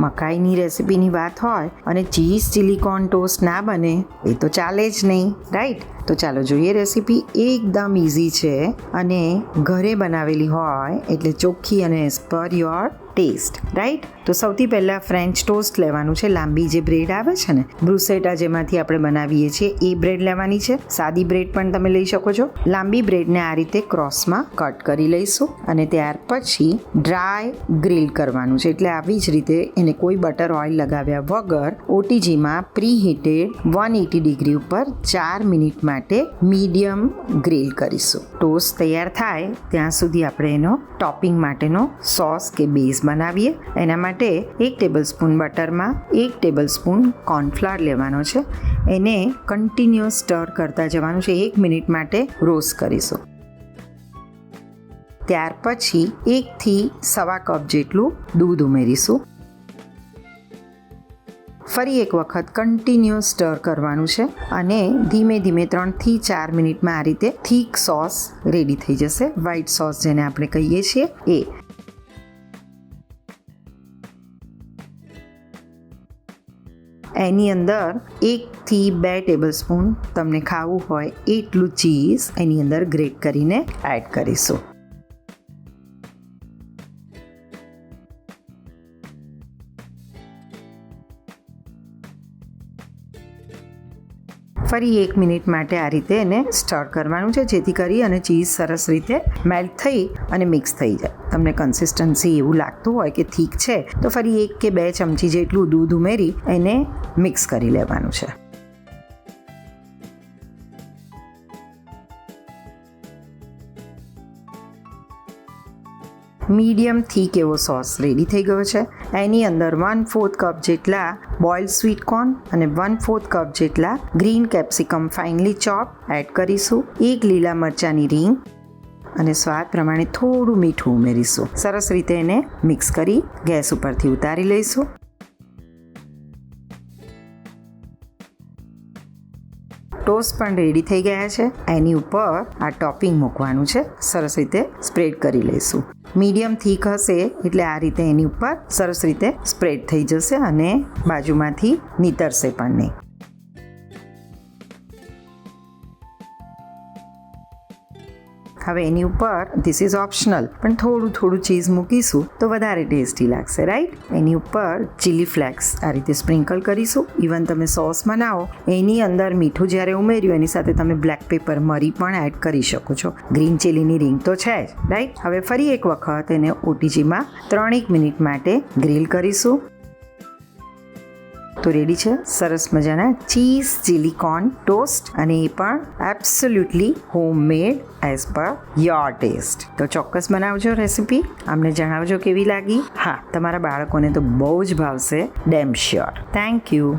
મકાઈની રેસિપીની વાત હોય અને ચીઝ સિલિકોન ટોસ્ટ ના બને, એ તો ચાલે જ નહીં રાઈટ તો ચાલો જોઈએ રેસીપી એકદમ ઇઝી છે અને ઘરે બનાવેલી હોય એટલે ચોખ્ખી અને as per your test right તો સૌથી પહેલાં ફ્રેન્ચ ટોસ્ટ લેવાનું છે. લાંબી જે બ્રેડ આવે છે ને બ્રુસેટા જેમાંથી આપણે બનાવીએ છીએ, એ બ્રેડ લેવાની છે. સાદી બ્રેડ પણ તમે લઈ શકો છો. લાંબી બ્રેડને આ રીતે ક્રોસમાં કટ કરી લઈશું અને ત્યાર પછી ડ્રાય ગ્રીલ કરવાનું છે. એટલે આવી જ રીતે એને કોઈ બટર ઓઇલ લગાવ્યા વગર ઓટીજીમાં pre heated one eighty degree ઉપર ચાર મિનિટ માટે મીડિયમ ગ્રીલ કરીશું. ટોસ્ટ તૈયાર થાય ત્યાં સુધી આપણે એનો ટોપિંગ માટેનો સોસ કે બેઝ બનાવીએ. એના માટે એક ટેબલ સ્પૂન બટરમાં એક ટેબલ સ્પૂન કોર્નફ્લાવર લેવાનો છે. એને કન્ટિન્યુઅસ સ્ટર કરતા જવાનું છે. એક મિનિટ માટે રોસ્ટ કરીશું. ત્યાર પછી એકથી સવા કપ જેટલું દૂધ ઉમેરીશું. ફરી એક વખત કન્ટિન્યુઅસ સ્ટર કરવાનું છે અને ધીમે ધીમે ત્રણથી ચાર મિનિટમાં આ રીતે થીક સોસ રેડી થઈ જશે. વ્હાઈટ સોસ જેને આપણે કહીએ છીએ એ એની અંદર એકથી બે ટેબલ સ્પૂન તમને ખાવું હોય એટલું ચીઝ એની અંદર ગ્રેટ કરીને એડ કરીશું. ફરી એક મિનિટ માટે આ રીતે એને સ્ટર કરવાનું છે, જેથી કરી અને ચીઝ સરસ રીતે મેલ્ટ થઈ અને મિક્સ થઈ જાય. તમને કન્સિસ્ટન્સી એવું લાગતું હોય કે ઠીક છે, તો ફરી એક કે બે ચમચી જેટલું દૂધ ઉમેરી એને મિક્સ કરી લેવાનું છે. મીડિયમ થીક એવો સોસ રેડી થઈ ગયો છે. એની અંદર વન ફોર્થ કપ જેટલા બોઇલ્ડ સ્વીટ કોર્ન અને વન ફોર્થ કપ જેટલા green capsicum finally chop add કરીશું. એક લીલા મરચાંની રીંગ અને સ્વાદ પ્રમાણે થોડું મીઠું ઉમેરીશું. સરસ રીતે એને મિક્સ કરી ગેસ ઉપરથી ઉતારી લઈશું. ટોસ્ટ પણ રેડી થઈ ગયા છે. એની ઉપર આ ટોપિંગ મૂકવાનું છે. સરસ રીતે સ્પ્રેડ કરી લઈશું. મીડિયમ થીક હશે એટલે આ રીતે એની ઉપર સરસ રીતે સ્પ્રેડ થઈ જશે અને બાજુમાંથી નીતરશે પણ નહીં. હવે એની ઉપર ધીસ ઇઝ ઓપ્શનલ પણ થોડું થોડું ચીઝ મૂકીશું તો વધારે ટેસ્ટી લાગશે રાઈટ એની ઉપર ચીલી ફ્લેક્સ આ રીતે સ્પ્રિંકલ કરીશું. ઇવન તમે સોસ બનાવો, એની અંદર મીઠું જ્યારે ઉમેર્યું, એની સાથે તમે બ્લેક પેપર મરી પણ એડ કરી શકો છો. ગ્રીન ચીલીની રિંગ તો છે જ રાઈટ હવે ફરી એક વખત એને ઓટીજીમાં ત્રણેક મિનિટ માટે ગ્રીલ કરીશું. તો રેડી છે? સરસ મજાના ચીઝ ચીલી ટોસ્ટ અને એ પણ absolutely homemade as per your taste તો ચોક્કસ બનાવજો રેસીપી અમને જણાવજો કેવી લાગી. હા, તમારા બાળકોને તો બહુ જ ભાવશે ડેમ શ્યોર થેન્ક યુ